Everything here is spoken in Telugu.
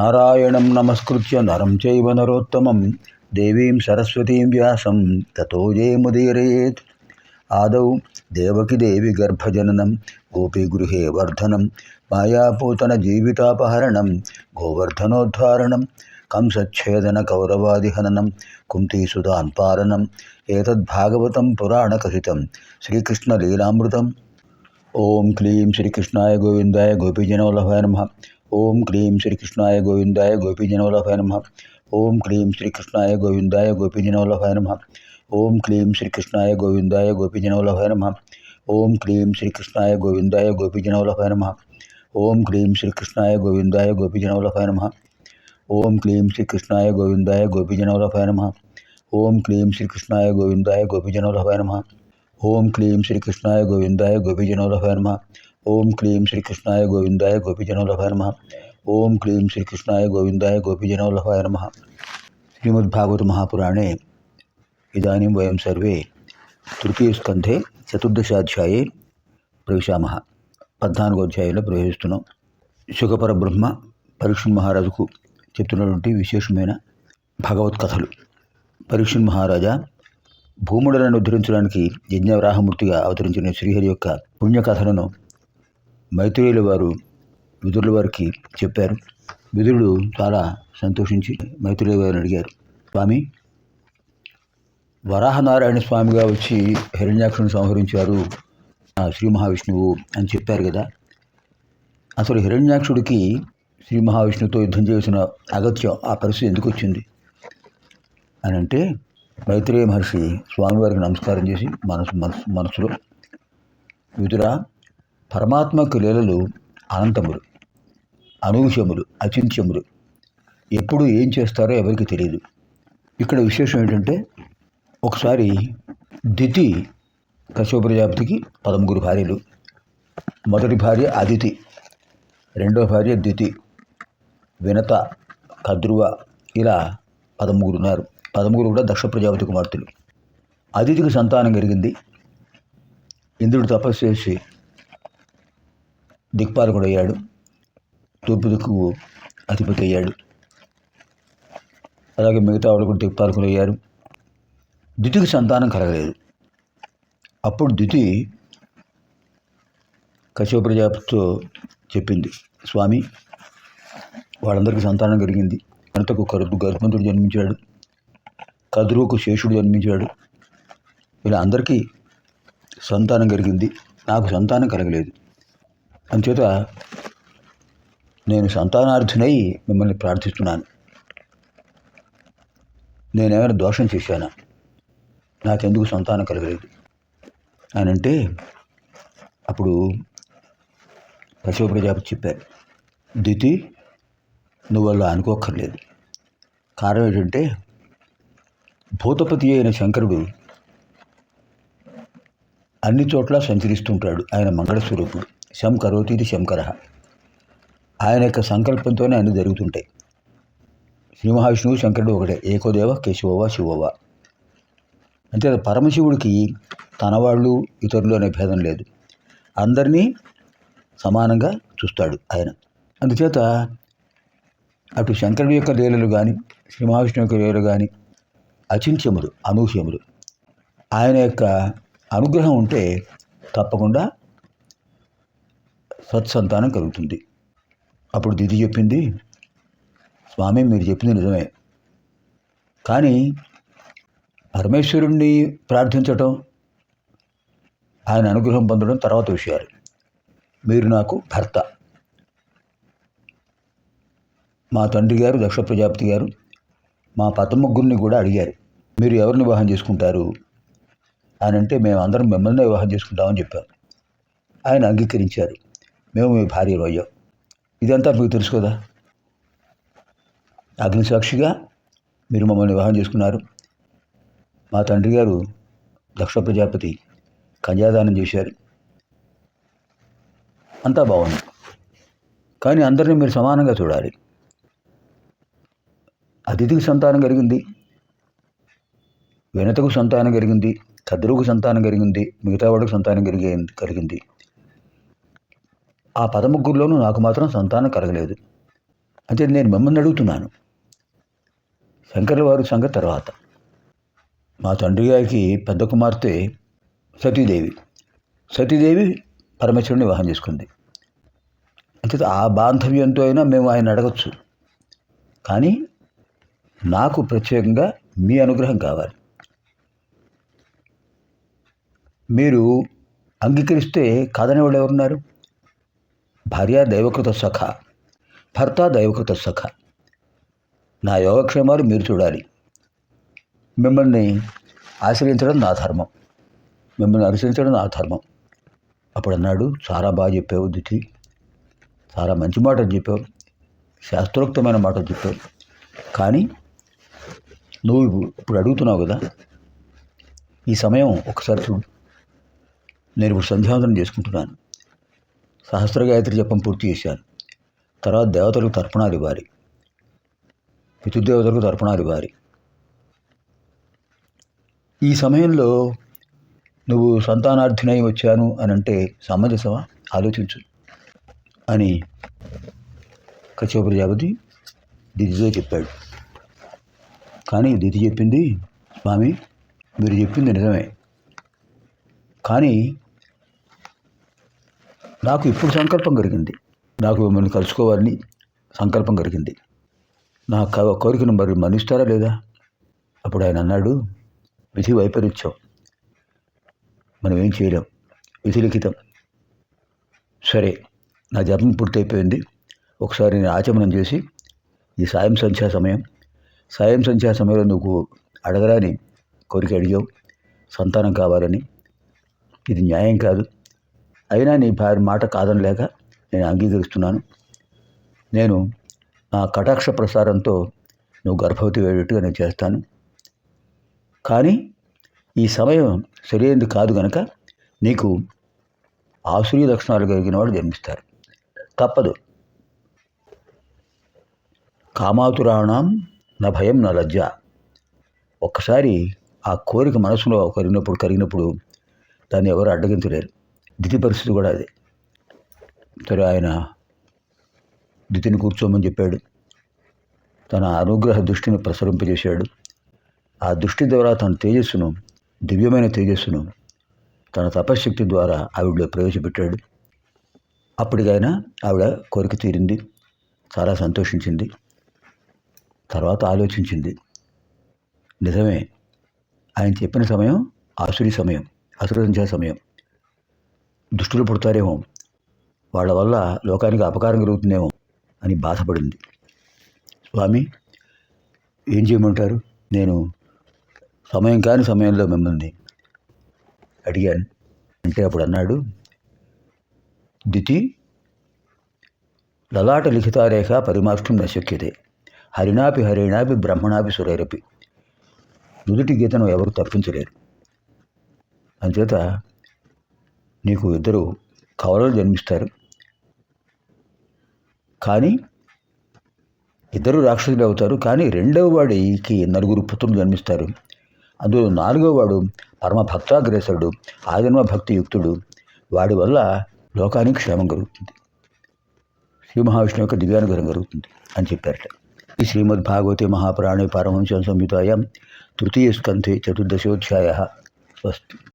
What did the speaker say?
నారాయణం నమస్కృత్య నరం చైవ నరోత్తమం దేవీం సరస్వతీం వ్యాసం తతో జయముదీరయేత్ ఆదౌ దేవకి దేవి గర్భజననం గోపీగృహే వర్ధనం మాయాపూతన జీవితాపహరణం గోవర్ధనోద్ధారణం కంసచ్ఛేదన కౌరవాదిహననం కుంతీసుదాన్ పాలనం ఏతద్భాగవతం పురాణకథితం శ్రీకృష్ణలీలామృతం ఓం క్లీం శ్రీకృష్ణాయ గోవిందాయ గోపీజనవల్లభాయ నమ ఓం క్లీం శ్రీకృష్ణాయ గోవిందాయ గోపీజనవల్లభాయ నమ ఓం క్లీం శ్రీకృష్ణాయ గోవిందాయ గోపీజనవల్లభాయ నమ ఓం క్లీం శ్రీకృష్ణాయ గోవిందాయ గోపీజనవల్లభాయ నమ ఓం క్లీం శ్రీకృష్ణాయ గోవిందాయ గోపీజనవల్లభాయ నమ ఓం క్లీం శ్రీకృష్ణాయ గోవిందాయ గోపీజనవల్లభాయ నమ ఓం క్లీం శ్రీకృష్ణాయ గోవిందాయ గోపీజనవల్లభాయ నమ ఓం క్లీం శ్రీకృష్ణాయ గోవిందాయ గోపీజనవల్లభాయ నమ ఓం క్లీం శ్రీకృష్ణాయ గోవిందాయ గోపీజనవల్లభాయ నమ ఓం క్లీం శ్రీకృష్ణాయ గోవిందాయ గోపీజనోలభాయ నమ. ఓం క్లీం శ్రీకృష్ణాయ గోవిందాయ గోపీజనోలభాయ నమ. శ్రీమద్భాగవత మహాపురాణే ఇదానీం వయం సర్వే తృతీయస్కంధే చతుర్దశాధ్యాయే ప్రవేశామ. పద్నాలుగో అధ్యాయంలో ప్రవేశిస్తున్నాం. సుఖపర బ్రహ్మ పరీక్షణ్ మహారాజుకు చెప్తున్నటువంటి విశేషమైన భగవత్ కథలు. మహారాజా భూముడులను ఉద్ధరించడానికి యజ్ఞవరాహమూర్తిగా అవతరించిన శ్రీహరి యొక్క పుణ్యకథలను మైత్రేయుల వారు విదురుల వారికి చెప్పారు. విదురుడు చాలా సంతోషించి మైత్రేయ వారిని అడిగారు. స్వామి వరాహనారాయణ స్వామిగా వచ్చి హిరణ్యాక్షుని సంహరించారు ఆ శ్రీ మహావిష్ణువు అని చెప్పారు కదా. అసలు హిరణ్యాక్షుడికి శ్రీ మహావిష్ణువుతో యుద్ధం చేసిన అగత్యం ఆ పరిస్థితి ఎందుకు వచ్చింది? అని అంటే మైత్రేయ మహర్షి స్వామివారికి నమస్కారం చేసి మనసు మనసు మనసులో విదురా పరమాత్మకు లీలలు అనంతములు అనూహ్యములు అచింత్యములు. ఎప్పుడు ఏం చేస్తారో ఎవరికి తెలియదు. ఇక్కడ విశేషం ఏంటంటే ఒకసారి దితి కశ్యప ప్రజాపతికి పదముగురు భార్యలు. మొదటి భార్య అదితి రెండో భార్య దితి వినత కద్రువ ఇలా పదముగురు ఉన్నారు. పదముగురు కూడా దక్ష ప్రజాపతి కుమార్తెలు. అదితికి సంతానం కలిగింది. ఇంద్రుడు తపస్సు చేసి దిక్పాలకుడయ్యాడు. తూర్పు దిక్కు అధిపతి అయ్యాడు అలాగే మిగతా వాళ్ళు కూడా దిక్పాలకులు అయ్యారు దితికి సంతానం కలగలేదు. అప్పుడు దితి కశ్యప ప్రజాపతితో చెప్పింది స్వామి వాళ్ళందరికీ సంతానం కలిగింది. అనంతకు కరు గర్భంతుడు జన్మించాడు. కదురుకు శేషుడు జన్మించాడు. ఇలా అందరికీ సంతానం కలిగింది. నాకు సంతానం కలగలేదు. అంచేత నేను సంతానార్థునై మిమ్మల్ని ప్రార్థిస్తున్నాను. నేనేమైనా దోషం చేశానా? నాకెందుకు సంతానం కలగలేదు? అని అంటే అప్పుడు పశువు ప్రజాపతి చెప్పారు దితి నువ్వు అలా అనుకోక్కర్లేదు. కారణం ఏంటంటే భూతపతి అయిన శంకరుడు అన్ని చోట్ల సంచరిస్తుంటాడు. ఆయన మంగళస్వరూపుడు. శం కరోతి ఇది శంకర. ఆయన యొక్క సంకల్పంతోనే అన్ని జరుగుతుంటాయి. శ్రీ మహావిష్ణువు శంకరుడు ఒకటే. ఏకోదేవ కేశవవ శివవ. అంతే పరమశివుడికి తన వాళ్ళు ఇతరులు అనే భేదం లేదు. అందరినీ సమానంగా చూస్తాడు ఆయన. అందుచేత అటు శంకరుడి యొక్క లీలలు కానీ శ్రీ మహావిష్ణువు యొక్క లీలలు కానీ అచింత్యములు అనూహ్యములు. ఆయన యొక్క అనుగ్రహం ఉంటే తప్పకుండా సత్సంతానం కలుగుతుంది. అప్పుడు దిది చెప్పింది స్వామి మీరు చెప్పింది నిజమే. కానీ పరమేశ్వరుణ్ణి ప్రార్థించటం ఆయన అనుగ్రహం పొందడం తర్వాత విషయాలు. మీరు నాకు భర్త. మా తండ్రి గారు దక్ష ప్రజాపతి గారు మా పతముగ్గురిని కూడా అడిగారు. మీరు ఎవరిని వివాహం చేసుకుంటారు? ఆయన అంటే మేము అందరం మిమ్మల్ని వివాహం చేసుకుంటామని చెప్పారు ఆయన అంగీకరించారు. మేము మీ భార్యలు అయ్యాం. ఇదంతా మీకు తెలుసు కదా? అగ్నిసాక్షిగా మీరు మమ్మల్ని వివాహం చేసుకున్నారు. మా తండ్రి గారు దక్ష ప్రజాపతి కన్యాదానం చేశారు. అంతా బాగుంది. కానీ అందరినీ మీరు సమానంగా చూడాలి. అతిథికి సంతానం కలిగింది. వినతకు సంతానం కలిగింది. కదురుకు సంతానం కలిగింది. మిగతా వాడికి సంతానం కలిగి కలిగింది. ఆ పదముగ్గురులోనూ నాకు మాత్రం సంతానం కలగలేదు. అంటే నేను మిమ్మల్ని అడుగుతున్నాను. శంకర్ల వారి సంగతి తర్వాత. మా తండ్రి గారికి పెద్ద కుమార్తె సతీదేవి. సతీదేవి పరమేశ్వరుని వివాహం చేసుకుంది. అంటే ఆ బాంధవ్యంతో అయినా మేము ఆయన అడగచ్చు. కానీ నాకు ప్రత్యేకంగా మీ అనుగ్రహం కావాలి. మీరు అంగీకరిస్తే కాదని వాళ్ళు ఎవరున్నారు? భార్య దైవకృత సఖ భర్త దైవకృత సఖ. నా యోగక్షేమాలు మీరు చూడాలి. మిమ్మల్ని ఆశ్రయించడం నా ధర్మం. మిమ్మల్ని అనుసరించడం నా ధర్మం. అప్పుడు అన్నాడు చాలా బాగా చెప్పావు దితి చాలా మంచి మాటలు చెప్పావు. శాస్త్రోక్తమైన మాటలు చెప్పావు. కానీ నువ్వు ఇప్పుడు అడుగుతున్నావు కదా. ఈ సమయం ఒకసారి చూడు. నేను ఇప్పుడు సంధ్యావందనం చేసుకుంటున్నాను. సహస్రగాయత్రి జపం పూర్తి చేశాను తర్వాత దేవతలకు తర్పణాలు ఇవ్వాలి పితృదేవతలకు తర్పణాలు ఇవ్వాలి ఈ సమయంలో నువ్వు సంతానార్థినై వచ్చాను అని అంటే సమంజసమా? ఆలోచించు. అని కశ్యప ప్రజాపతి దితితో చెప్పాడు. కానీ దితి చెప్పింది స్వామి మీరు చెప్పింది నిజమే. కానీ నాకు ఇప్పుడు సంకల్పం కలిగింది. నాకు మిమ్మల్ని కలుసుకోవాలని సంకల్పం కలిగింది. నా క- కోరికను మరి మన్నిస్తారా లేదా? అప్పుడు ఆయన అన్నాడు విధి వైపరీత్యం. మనం ఏం చేయలేం. విధిలిఖితం సరే నా జపం పూర్తయిపోయింది. ఒకసారి నేను ఆచమనం చేసి ఈ సాయం సంధ్యా సమయం సాయం సంధ్యా సమయంలో నువ్వు అడగరాని కోరిక అడిగావు. సంతానం కావాలని. ఇది న్యాయం కాదు. అయినా నీ భార్య మాట కాదనలేక నేను అంగీకరిస్తున్నాను. నేను నా కటాక్ష ప్రసారంతో నువ్వు గర్భవతి వేయట్టుగా నేను చేస్తాను. కానీ ఈ సమయం సరైనది కాదు గనక నీకు ఆసురీ లక్షణాలు కలిగిన వాడు జన్మిస్తారు. తప్పదు. కామాతురాణం నా భయం నా లజ్జ. ఒక్కసారి ఆ కోరిక మనసులో కలిగినప్పుడు కలిగినప్పుడు దాన్ని ఎవరు అడ్డగించలేరు. దితి పరిస్థితి కూడా అది. సరే ఆయన దితిని కూర్చోమని చెప్పాడు. తన అనుగ్రహ దృష్టిని ప్రసరింపజేశాడు. ఆ దృష్టి ద్వారా తన తేజస్సును దివ్యమైన తేజస్సును తన తపశ్శక్తి ద్వారా ఆవిడలో ప్రవేశపెట్టాడు. అప్పటికైనా ఆవిడ కోరిక తీరింది చాలా సంతోషించింది తర్వాత ఆలోచించింది. నిజమే ఆయన చెప్పిన సమయం ఆసురి సమయం అసురించే సమయం. దుష్టులు పుడతారేమో. వాళ్ళ వల్ల లోకానికి అపకారం కలుగుతుందేమో అని బాధపడింది. స్వామి ఏం చేయమంటారు? నేను సమయం కాని సమయంలో మిమ్మల్ని అడిగాను. అంటే అప్పుడు అన్నాడు దితి లలాట లిఖితారేఖ పరిమాష్టం నశక్యతే హరిణాపి హరిణాపి బ్రహ్మణాపి సురైరపి. నుదుటి గీతను ఎవరు తప్పించలేరు. అంచేత నీకు ఇద్దరు కవలలు జన్మిస్తారు. కానీ ఇద్దరు రాక్షసులు అవుతారు. కానీ రెండవ వాడికి నలుగురు పుత్రులు జన్మిస్తారు. అందులో నాలుగవ వాడు పరమ భక్తాగ్రేసరుడు ఆజన్మ భక్తి యుక్తుడు వాడి వల్ల లోకానికి క్షేమం కలుగుతుంది. శ్రీ మహావిష్ణువు యొక్క దివ్యానుగ్రహం కలుగుతుంది అని చెప్పారట. ఈ శ్రీమద్ భాగవతి మహాపురాణే పారమహంస సంహితాయం తృతీయ స్కంధే చతుర్దశోధ్యాయ వస్తు